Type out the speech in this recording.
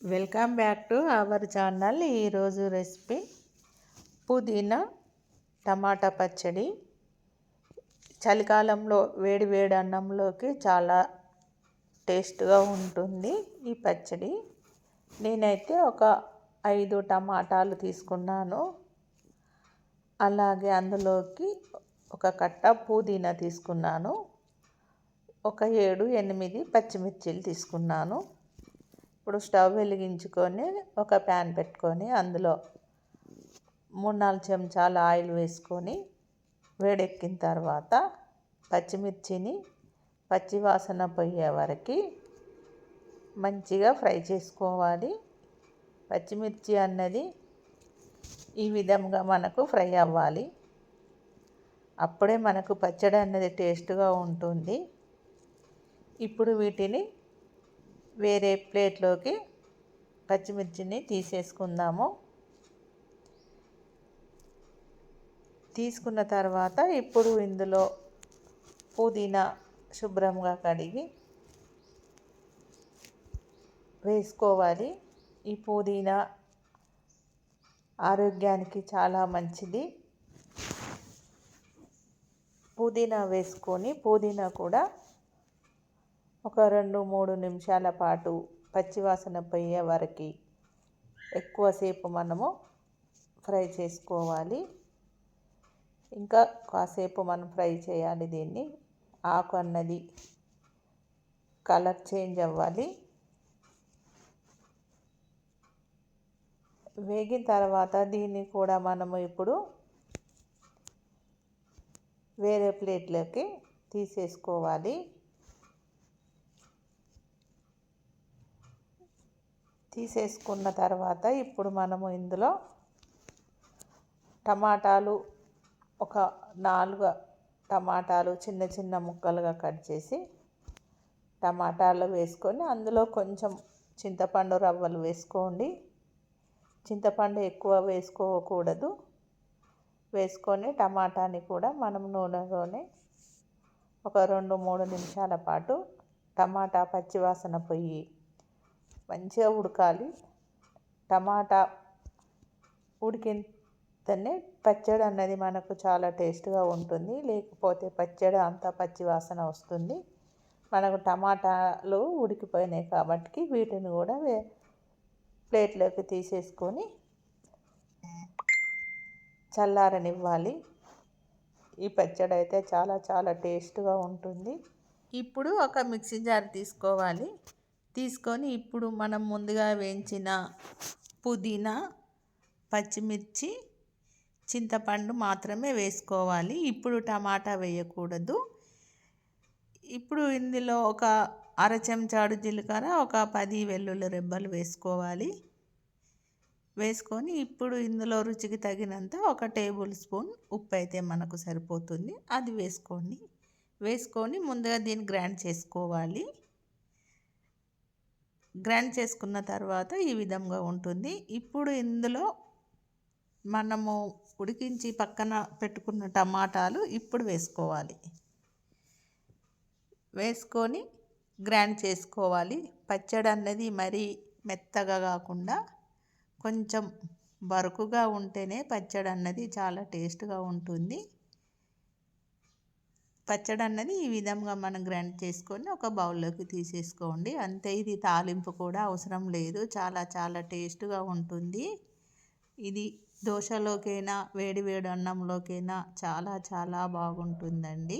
Welcome back to our channel. ఈరోజు recipe పుదీనా టమాటా పచ్చడి. చలికాలంలో వేడి వేడి అన్నంలోకి చాలా టేస్ట్గా ఉంటుంది ఈ పచ్చడి. నేనైతే ఒక ఐదు టమాటాలు తీసుకున్నాను. అలాగే అందులోకి ఒక కట్ట పుదీనా తీసుకున్నాను. ఒక ఏడు ఎనిమిది పచ్చిమిర్చీలు తీసుకున్నాను. ఇప్పుడు స్టవ్ వెలిగించుకొని ఒక ప్యాన్ పెట్టుకొని అందులో మూడు నాలుగు చెంచాల ఆయిల్ వేసుకొని వేడెక్కిన తర్వాత పచ్చిమిర్చిని పచ్చివాసన పోయే వరకు మంచిగా ఫ్రై చేసుకోవాలి. పచ్చిమిర్చి అన్నది ఈ విధంగా మనకు ఫ్రై అవ్వాలి. అప్పుడే మనకు పచ్చడి అన్నది టేస్ట్గా ఉంటుంది. ఇప్పుడు వీటిని వేరే ప్లేట్లోకి పచ్చిమిర్చిని తీసేసుకుందాము. తీసుకున్న తర్వాత ఇప్పుడు ఇందులో పుదీనా శుభ్రంగా కడిగి వేసుకోవాలి. ఈ పుదీనా ఆరోగ్యానికి చాలా మంచిది. పుదీనా వేసుకొని పుదీనా కూడా ఒక రెండు మూడు నిమిషాల పాటు పచ్చివాసన పోయే వరకు ఎక్కువసేపు మనము ఫ్రై చేసుకోవాలి. ఇంకా కాసేపు మనం ఫ్రై చేయాలి దీన్ని. ఆకు అన్నది కలర్ చేంజ్ అవ్వాలి. వేగిన తర్వాత దీన్ని కూడా మనము ఇప్పుడు వేరే ప్లేట్లోకి తీసేసుకోవాలి. తీసేసుకున్న తర్వాత ఇప్పుడు మనము ఇందులో టమాటాలు ఒక నాలుగు టమాటాలు చిన్న చిన్న ముక్కలుగా కట్ చేసి టమాటాలు వేసుకొని అందులో కొంచెం చింతపండు రవ్వలు వేసుకోండి. చింతపండు ఎక్కువ వేసుకోకూడదు. వేసుకొని టమాటాని కూడా మనం నూనెలోనే ఒక రెండు మూడు నిమిషాల పాటు టమాటా పచ్చివాసన పొయ్యి మంచిగా ఉడకాలి. టమాటా ఉడికితేనే పచ్చడి అన్నది మనకు చాలా టేస్ట్గా ఉంటుంది. లేకపోతే పచ్చడి అంతా పచ్చి వాసన వస్తుంది. మనకు టమాటాలు ఉడికిపోయినాయి కాబట్టి వీటిని కూడా ప్లేట్లోకి తీసేసుకొని చల్లారనివ్వాలి. ఈ పచ్చడి అయితే చాలా చాలా టేస్ట్గా ఉంటుంది. ఇప్పుడు ఒక మిక్సీ జార్ తీసుకోవాలి. తీసుకొని ఇప్పుడు మనం ముందుగా వేయించిన పుదీనా పచ్చిమిర్చి చింతపండు మాత్రమే వేసుకోవాలి. ఇప్పుడు టమాటా వేయకూడదు. ఇప్పుడు ఇందులో ఒక అర చెంచాడు జీలకర్ర ఒక పది వెల్లుల్లి రెబ్బలు వేసుకోవాలి. వేసుకొని ఇప్పుడు ఇందులో రుచికి తగినంత ఒక టేబుల్ స్పూన్ ఉప్పు అయితే మనకు సరిపోతుంది. అది వేసుకోండి. వేసుకొని ముందుగా దీన్ని గ్రైండ్ చేసుకోవాలి. గ్రైండ్ చేసుకున్న తర్వాత ఈ విధంగా ఉంటుంది. ఇప్పుడు ఇందులో మనము ఉడికించి పక్కన పెట్టుకున్న టమాటాలు ఇప్పుడు వేసుకోవాలి. వేసుకొని గ్రైండ్ చేసుకోవాలి. పచ్చడి అన్నది మరీ మెత్తగా కాకుండా కొంచెం బరుకుగా ఉంటేనే పచ్చడి అన్నది చాలా టేస్ట్గా ఉంటుంది. పచ్చడి అన్నది ఈ విధంగా మనం గ్రైండ్ చేసుకొని ఒక బౌల్లోకి తీసేసుకోండి. అంతే ఇది తాలింపు కూడా అవసరం లేదు. చాలా చాలా టేస్ట్గా ఉంటుంది. ఇది దోశలోకైనా వేడి వేడి అన్నంలోకైనా చాలా చాలా బాగుంటుందండి.